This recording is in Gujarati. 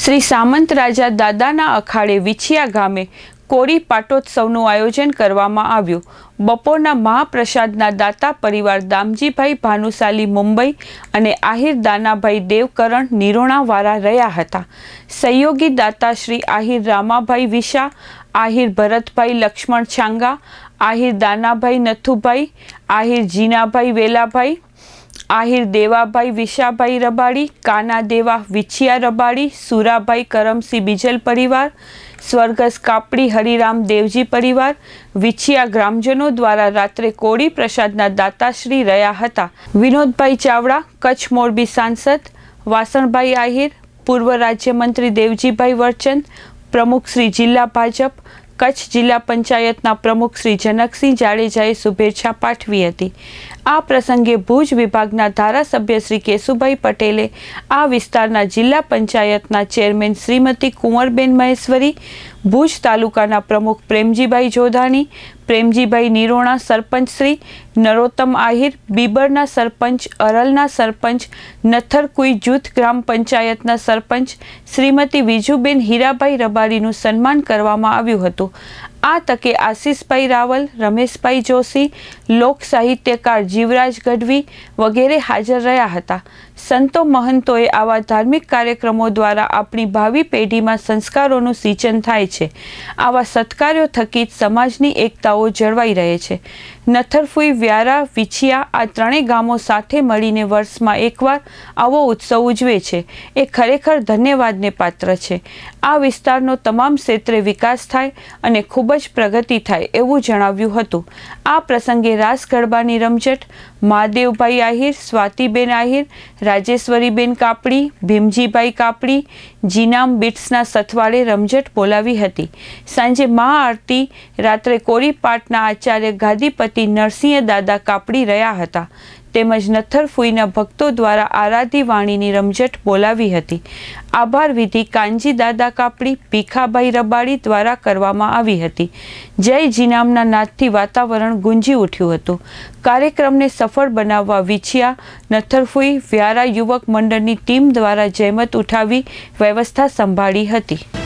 શ્રી સામંત રાજા દાદાના અખાડે વિછિયા ગામે કોળી પાટોત્સવનું આયોજન કરવામાં આવ્યું. બપોરના મહાપ્રસાદના દાતા પરિવાર દામજીભાઈ ભાનુશાલી મુંબઈ અને આહિર દાનાભાઈ દેવકરણ નિરોણાવાળા રહ્યા હતા. સહયોગી દાતા શ્રી આહિર રામાભાઈ વિશા, આહિર ભરતભાઈ લક્ષ્મણ છાંગા, આહિર દાનાભાઈ નથુભાઈ, આહિર જીનાભાઈ વેલાભાઈ આહિર દેવાભાઈ, વિશાભાઈ રબાડી, કાના દેવા, વિછિયા રબાડી, સુરાભાઈ કરમસિંહ બીજલ પરિવાર, સ્વર્ગસ કાપડી, હરિરામ દેવજી પરિવાર, વિછિયા ગ્રામજનો દ્વારા રાત્રે કોળી પ્રસાદના દાતાશ્રી રહ્યા હતા. વિનોદભાઈ ચાવડા, કચ્છ મોરબી સાંસદ, વાસણભાઈ આહિર, પૂર્વ રાજ્યમંત્રી દેવજીભાઈ વરચંદ, પ્રમુખ શ્રી જિલ્લા ભાજપ કચ્છ જિલ્લા પંચાયતના પ્રમુખ શ્રી જનકસિંહ જાડેજાએ શુભેચ્છા પાઠવી હતી. આ પ્રસંગે ભુજ વિભાગના ધારાસભ્ય શ્રી કેશુભાઈ પટેલે આ વિસ્તારના જિલ્લા પંચાયતના ચેરમેન શ્રીમતી કુંવરબેન મહેશ્વરી ભુજ તાલુકાના પ્રમુખ પ્રેમજીભાઈ જોધાણી, પ્રેમજીભાઈ નિરોણા સરપંચ શ્રી, નરોત્તમ આહિર, બીબરના સરપંચ, અરલના સરપંચ, નથરકુઈ જૂથ ગ્રામ પંચાયતના સરપંચ, શ્રીમતી વિજુબેન હીરાભાઈ રબારીનું સન્માન કરવામાં આવ્યું હતું. આ તકે આશીષભાઈ રાવલ, રમેશભાઈ જોશી, લોક સાહિત્યકાર જીવરાજ ગઢવી વગેરે હાજર રહ્યા હતા. સંતો મહંતોએ આવા ધાર્મિક કાર્યક્રમો દ્વારા આપણી ભાવિ પેઢીમાં સંસ્કારોનું સિંચન થાય છે. આવા સત્કાર્યો થકી જ સમાજની એકતાઓ જળવાઈ રહે છે. નથરફુઈ, વ્યારા, વિછિયા આ ત્રણેય ગામો સાથે મળીને વર્ષમાં એકવાર આવો ઉત્સવ ઉજવે છે. એ ખરેખર ધન્યવાદને પાત્ર છે. આ વિસ્તારનો તમામ ક્ષેત્રે વિકાસ થાય અને ખૂબ જ પ્રગતિ થાય એવું જણાવ્યું હતું. આ પ્રસંગે રાસ ગરબાની રમઝટ, મહાદેવભાઈ આહિર, સ્વાતિબેન આહિર, રાજેશ્વરીબેન કાપડી, ભીમજીભાઈ કાપડી, જીનામ બિટ્સના સથવાડે રમઝટ બોલાવી હતી. સાંજે મહાઆરતી, રાત્રે કોરીપાટના આચાર્ય ગાદીપતિ નરસિંહ દાદા કાપડી રહ્યા હતા. તેમજ નથરફુઈના ભક્તો દ્વારા આરાધી વાણીની રમઝટ બોલાવી હતી. આભાર વિધિ કાંજી દાદા કાપડી, ભીખાભાઈ રબાડી દ્વારા કરવામાં આવી હતી. જય જીનામના નાદથી વાતાવરણ ગુંજી ઉઠ્યું હતું. કાર્યક્રમને સફળ બનાવવા વિછિયા નથરફુઈ વ્યારા યુવક મંડળની ટીમ દ્વારા જહેમત ઉઠાવી વ્યવસ્થા સંભાળી હતી.